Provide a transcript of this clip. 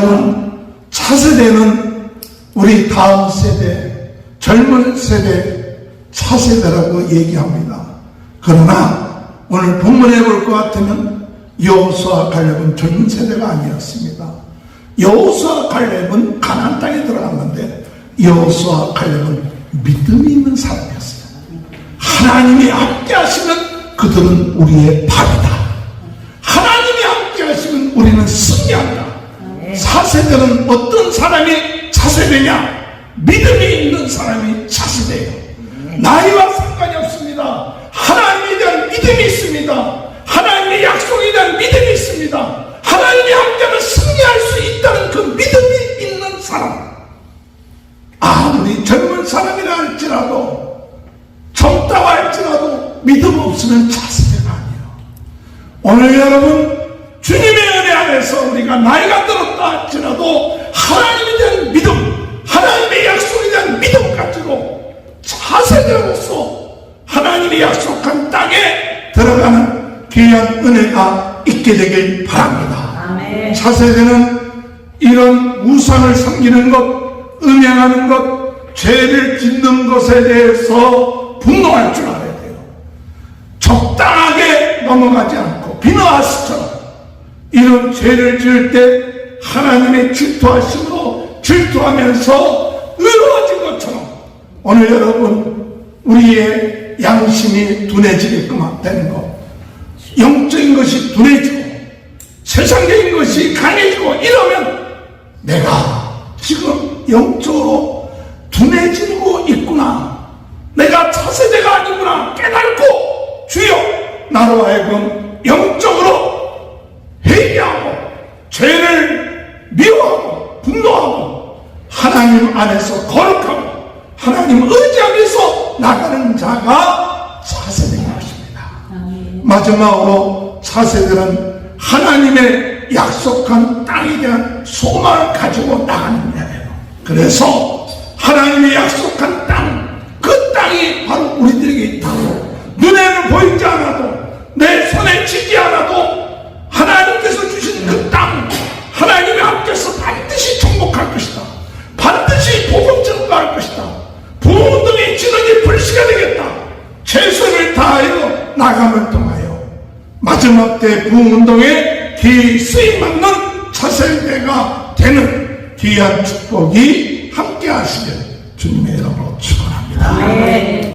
여러분, 차세대는 우리 다음 세대, 젊은 세대, 차세대라고 얘기합니다. 그러나 오늘 본문에 볼 것 같으면 여호수아 갈렙은 젊은 세대가 아니었습니다. 여호수아 갈렙은 가나안 땅에 들어갔는데 여호수아 갈렙은 믿음이 있는 사람이었어요. 하나님이 함께 하시면 그들은 우리의 밥이다. 하나님이 함께 하시면 우리는 승리한다. 사세대는 어떤 사람이 차세대냐? 믿음이 있는 사람이 차세대예요. 나이와 상관이 없습니다. 하나님에 대한 믿음이 있습니다. 하나님의 약속에 대한 믿음이 있습니다. 하나님이 함께하면 승리할 수 있다는 그 믿음이 있는 사람. 아무리 젊은 사람이라 할지라도 젊다고 할지라도 믿음 없으면 차세대가 아니에요. 오늘 여러분 주님의 안에서 우리가 나이가 들었다 할지라도 하나님에 대한 믿음 하나님의 약속에 대한 믿음 가지고 차세대로서 하나님이 약속한 땅에 들어가는 귀한 은혜가 있게 되길 바랍니다. 아멘. 차세대는 이런 우상을 섬기는 것, 음행하는 것, 죄를 짓는 것에 대해서 분노할 줄 알아야 돼요. 적당하게 넘어가지 않고 비너하스처럼 이런 죄를 지을 때 하나님의 질투하심으로 질투하면서 의로워진 것처럼 오늘 여러분 우리의 양심이 둔해지게끔 되는 것 영적인 것이 둔해지고 세상적인 것이 강해지고 이러면 내가 지금 영적으로 둔해지고 있구나. 내가 차세대가 아니구나 깨닫고 주여 나로 하여금 영적으로 회개하고 죄를 미워하고 분노하고 하나님 안에서 거룩하고 하나님 의지하면서 나가는 자가 차세대인 것입니다. 마지막으로 차세들은 하나님의 약속한 땅에 대한 소망을 가지고 나가는 자예요. 그래서 하나님의 약속한 나감을 통하여 마지막 때 부흥운동에 기 쓰임 받는 차세대가 되는 귀한 축복이 함께 하시길 주님의 이름으로 축원합니다.